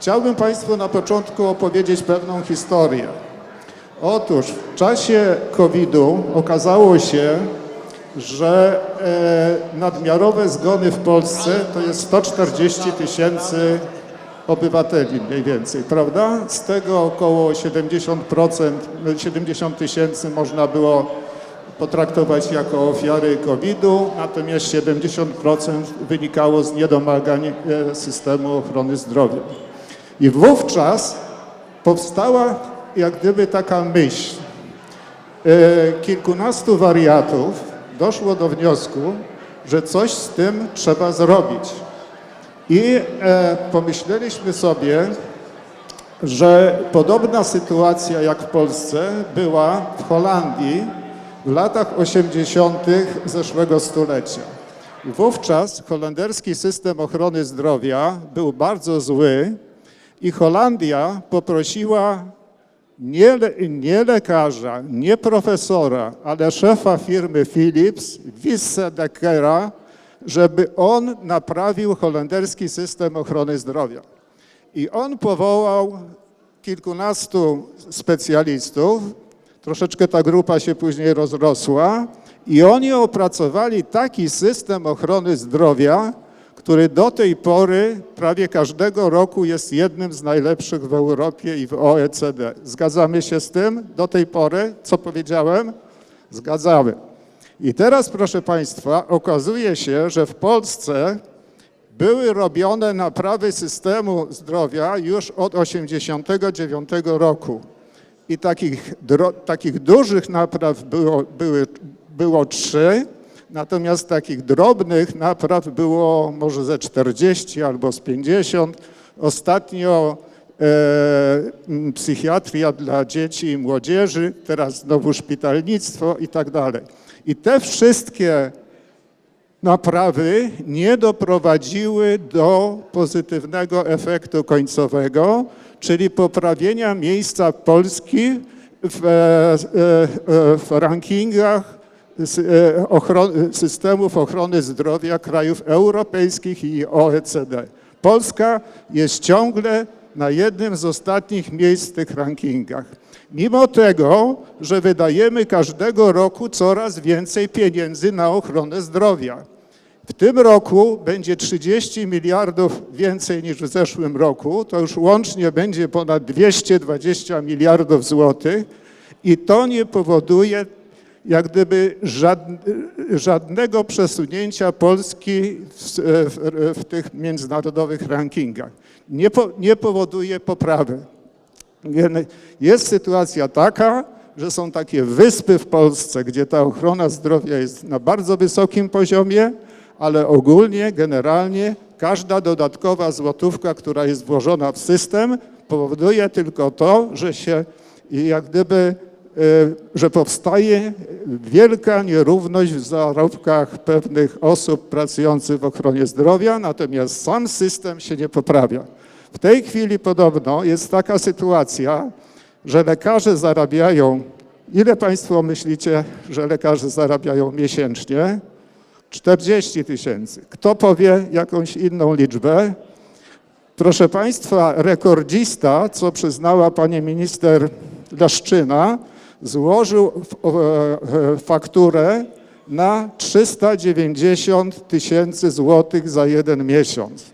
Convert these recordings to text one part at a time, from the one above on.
Chciałbym Państwu na początku opowiedzieć pewną historię. Otóż w czasie COVID-u okazało się, że e, nadmiarowe zgony w Polsce to jest 140 tysięcy obywateli mniej więcej, prawda? Z tego około 70%, no, 70 tysięcy można było potraktować jako ofiary COVID-u, natomiast 70% wynikało z niedomagań e, systemu ochrony zdrowia. I wówczas powstała jak gdyby taka myśl. E, Kilkunastu wariatów doszło do wniosku, że coś z tym trzeba zrobić. I e, pomyśleliśmy sobie, że podobna sytuacja jak w Polsce była w Holandii w latach 80. zeszłego stulecia. Wówczas holenderski system ochrony zdrowia był bardzo zły i Holandia poprosiła nie, nie lekarza, nie profesora, ale szefa firmy Philips, Wisse Dekkera, żeby on naprawił holenderski system ochrony zdrowia. I on powołał kilkunastu specjalistów, troszeczkę ta grupa się później rozrosła i oni opracowali taki system ochrony zdrowia, który do tej pory prawie każdego roku jest jednym z najlepszych w Europie i w OECD. Zgadzamy się z tym do tej pory, co powiedziałem? Zgadzamy. I teraz, proszę Państwa, okazuje się, że w Polsce były robione naprawy systemu zdrowia już od 1989 roku. I takich, takich dużych napraw było, były, było trzy, natomiast takich drobnych napraw było może ze 40 albo z 50. Ostatnio e, psychiatria dla dzieci i młodzieży, teraz znowu szpitalnictwo i tak dalej. I te wszystkie naprawy nie doprowadziły do pozytywnego efektu końcowego, czyli poprawienia miejsca Polski w, e, e, w rankingach e, ochron- systemów ochrony zdrowia krajów europejskich i OECD. Polska jest ciągle na jednym z ostatnich miejsc w tych rankingach. Mimo tego, że wydajemy każdego roku coraz więcej pieniędzy na ochronę zdrowia. W tym roku będzie 30 miliardów więcej niż w zeszłym roku. To już łącznie będzie ponad 220 miliardów złotych i to nie powoduje jak gdyby żadn- żadnego przesunięcia Polski w, w, w tych międzynarodowych rankingach. Nie, po, nie powoduje poprawy. Jest sytuacja taka, że są takie wyspy w Polsce, gdzie ta ochrona zdrowia jest na bardzo wysokim poziomie, ale ogólnie, generalnie każda dodatkowa złotówka, która jest włożona w system, powoduje tylko to, że się jak gdyby, że powstaje wielka nierówność w zarobkach pewnych osób pracujących w ochronie zdrowia, natomiast sam system się nie poprawia. W tej chwili podobno jest taka sytuacja, że lekarze zarabiają, ile Państwo myślicie, że lekarze zarabiają miesięcznie? 40 tysięcy. Kto powie jakąś inną liczbę? Proszę Państwa, rekordzista, co przyznała pani minister Leszczyna, złożył e, e, fakturę na 390 tysięcy złotych za jeden miesiąc.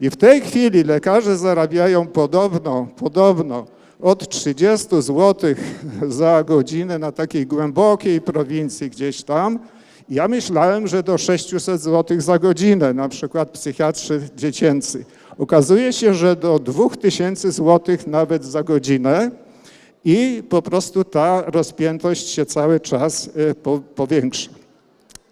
I w tej chwili lekarze zarabiają podobno, podobno od 30 zł za godzinę na takiej głębokiej prowincji gdzieś tam. Ja myślałem, że do 600 zł za godzinę, na przykład psychiatrzy dziecięcy. Okazuje się, że do 2000 zł nawet za godzinę i po prostu ta rozpiętość się cały czas po- powiększa.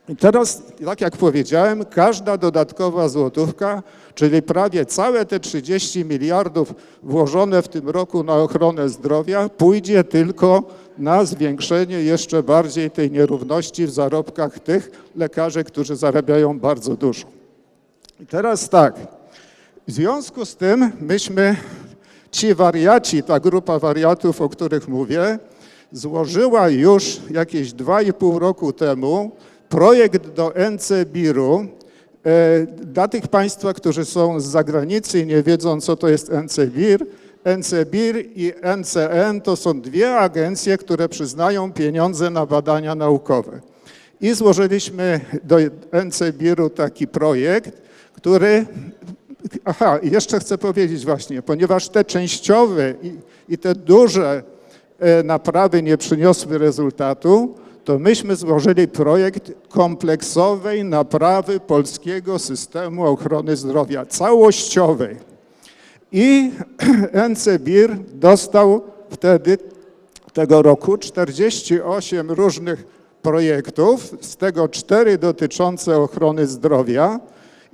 I teraz, tak jak powiedziałem, każda dodatkowa złotówka, czyli prawie całe te 30 miliardów włożone w tym roku na ochronę zdrowia, pójdzie tylko na zwiększenie jeszcze bardziej tej nierówności w zarobkach tych lekarzy, którzy zarabiają bardzo dużo. I teraz tak, w związku z tym myśmy, ci wariaci, ta grupa wariatów, o których mówię, złożyła już jakieś 2,5 roku temu projekt do NCBIR-u E, Dla tych Państwa, którzy są z zagranicy i nie wiedzą, co to jest NCBIR, NCBIR i NCN to są dwie agencje, które przyznają pieniądze na badania naukowe. I złożyliśmy do NCBIR-u taki projekt, który. Aha, i jeszcze chcę powiedzieć właśnie, ponieważ te częściowe i, i te duże e, naprawy nie przyniosły rezultatu, to myśmy złożyli projekt kompleksowej naprawy polskiego systemu ochrony zdrowia, całościowej. I NCBIR dostał wtedy tego roku 48 różnych projektów, z tego cztery dotyczące ochrony zdrowia.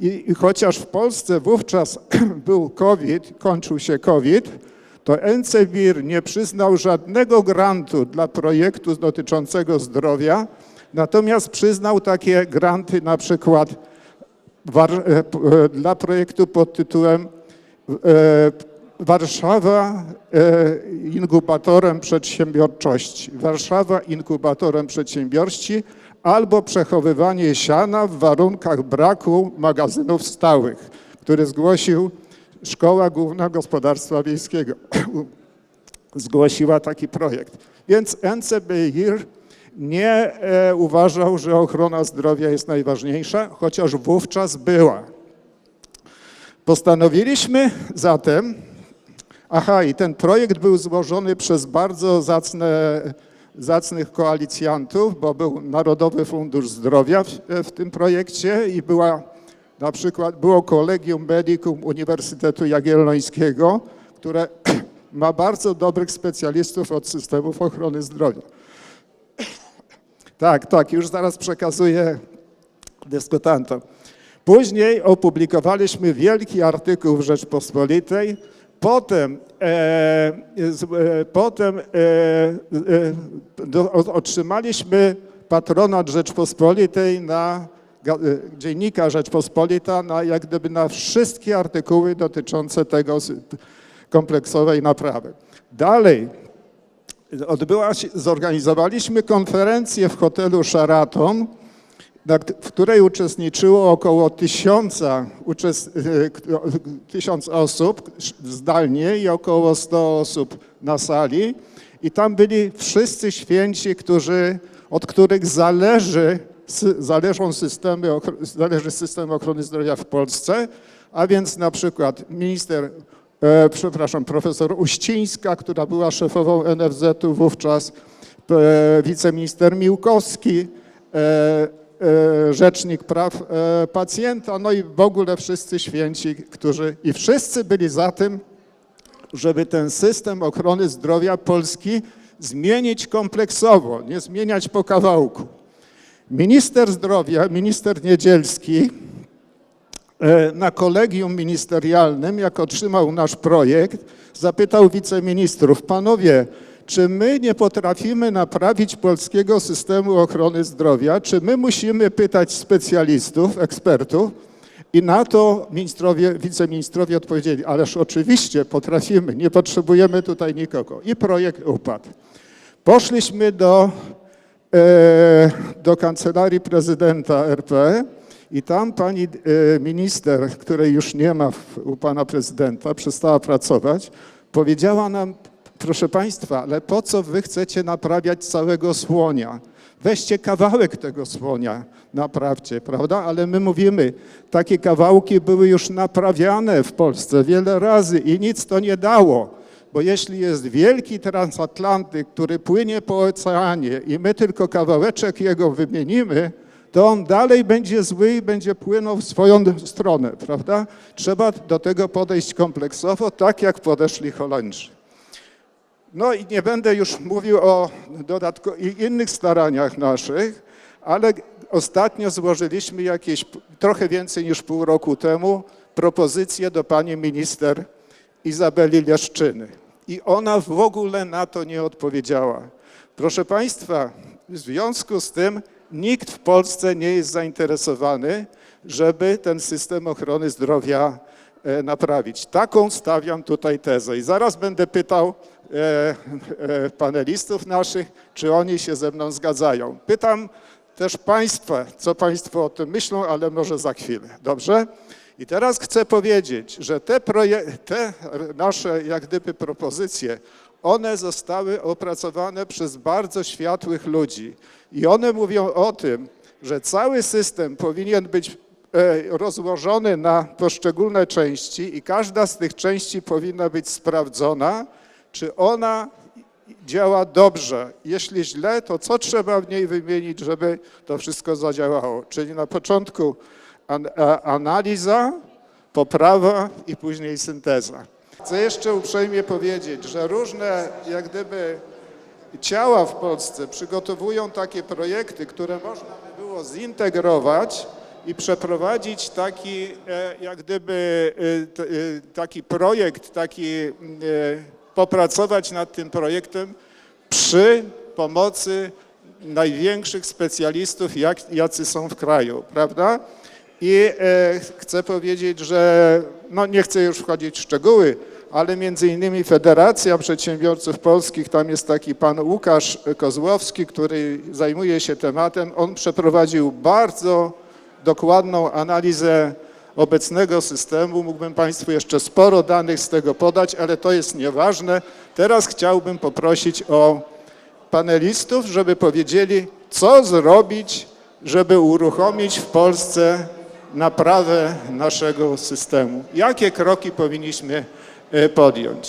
I, I chociaż w Polsce wówczas był COVID, kończył się COVID, to NCBIR nie przyznał żadnego grantu dla projektu dotyczącego zdrowia, natomiast przyznał takie granty na przykład e, e, dla projektu pod tytułem e, Warszawa inkubatorem przedsiębiorczości. Warszawa inkubatorem przedsiębiorści albo przechowywanie siana w warunkach braku magazynów stałych, który zgłosił Szkoła Główna Gospodarstwa Wiejskiego. Zgłosiła taki projekt. Więc NCBIR nie e, uważał, że ochrona zdrowia jest najważniejsza, chociaż wówczas była. Postanowiliśmy zatem, aha, i ten projekt był złożony przez bardzo zacne, zacnych koalicjantów, bo był Narodowy Fundusz Zdrowia w, w tym projekcie i była na przykład było Collegium Medicum Uniwersytetu Jagiellońskiego, które ma bardzo dobrych specjalistów od systemów ochrony zdrowia. Tak, tak, już zaraz przekazuję dyskutantom. Później opublikowaliśmy wielki artykuł w Rzeczpospolitej. Potem, e, e, potem e, e, do, o- otrzymaliśmy patronat Rzeczpospolitej na e, dziennika Rzeczpospolita na jak gdyby na wszystkie artykuły dotyczące tego kompleksowej naprawy. Dalej, odbyła się, zorganizowaliśmy konferencję w hotelu Sheraton, w której uczestniczyło około tysiąca, e, tysiąc osób zdalnie i około 100 osób na sali. I tam byli wszyscy święci, którzy, od których zależy, zależą systemy, zależy system ochrony zdrowia w Polsce, a więc na przykład minister, e, przepraszam, profesor Uścińska, która była szefową NFZ-u wówczas, e, wiceminister Miłkowski, e, rzecznik praw e, pacjenta, no i w ogóle wszyscy święci, którzy i wszyscy byli za tym, żeby ten system ochrony zdrowia Polski zmienić kompleksowo, nie zmieniać po kawałku. Minister zdrowia, minister Niedzielski e, na kolegium ministerialnym, jak otrzymał nasz projekt, zapytał wiceministrów, panowie, czy my nie potrafimy naprawić polskiego systemu ochrony zdrowia, czy my musimy pytać specjalistów, ekspertów? I na to ministrowie, wiceministrowie odpowiedzieli, ależ oczywiście potrafimy, nie potrzebujemy tutaj nikogo. I projekt upadł. Poszliśmy do, e, do kancelarii prezydenta RP i tam pani e, minister, której już nie ma w, u pana prezydenta, przestała pracować, powiedziała nam, proszę państwa, ale po co wy chcecie naprawiać całego słonia? Weźcie kawałek tego słonia, naprawcie, prawda? Ale my mówimy, takie kawałki były już naprawiane w Polsce wiele razy i nic to nie dało. Bo jeśli jest wielki transatlantyk, który płynie po oceanie i my tylko kawałeczek jego wymienimy, to on dalej będzie zły i będzie płynął w swoją stronę, prawda? Trzeba do tego podejść kompleksowo, tak jak podeszli Holendrzy. No i nie będę już mówił o dodatko i innych staraniach naszych, ale ostatnio złożyliśmy jakieś trochę więcej niż pół roku temu propozycję do pani minister Izabeli Leszczyny. I ona w ogóle na to nie odpowiedziała. Proszę Państwa, w związku z tym nikt w Polsce nie jest zainteresowany, żeby ten system ochrony zdrowia naprawić. Taką stawiam tutaj tezę. I zaraz będę pytał e, e, panelistów naszych, czy oni się ze mną zgadzają. Pytam też Państwa, co Państwo o tym myślą, ale może za chwilę. Dobrze? I teraz chcę powiedzieć, że te, te nasze jak gdyby propozycje, one zostały opracowane przez bardzo światłych ludzi i one mówią o tym, że cały system powinien być e, rozłożony na poszczególne części i każda z tych części powinna być sprawdzona, czy ona działa dobrze. Jeśli źle, to co trzeba w niej wymienić, żeby to wszystko zadziałało? Czyli na początku analiza, poprawa i później synteza. Chcę jeszcze uprzejmie powiedzieć, że różne jak gdyby ciała w Polsce przygotowują takie projekty, które można by było zintegrować i przeprowadzić taki e, jak gdyby e, e, taki projekt, taki popracować nad tym projektem przy pomocy największych specjalistów, jak, jacy są w kraju, prawda? I chcę powiedzieć, że no nie chcę już wchodzić w szczegóły, ale między innymi Federacja Przedsiębiorców Polskich, tam jest taki pan Łukasz Kozłowski, który zajmuje się tematem. On przeprowadził bardzo dokładną analizę obecnego systemu. Mógłbym Państwu jeszcze sporo danych z tego podać, ale to jest nieważne. Teraz chciałbym poprosić o panelistów, żeby powiedzieli, co zrobić, żeby uruchomić w Polsce naprawę naszego systemu. Jakie kroki powinniśmy e, podjąć?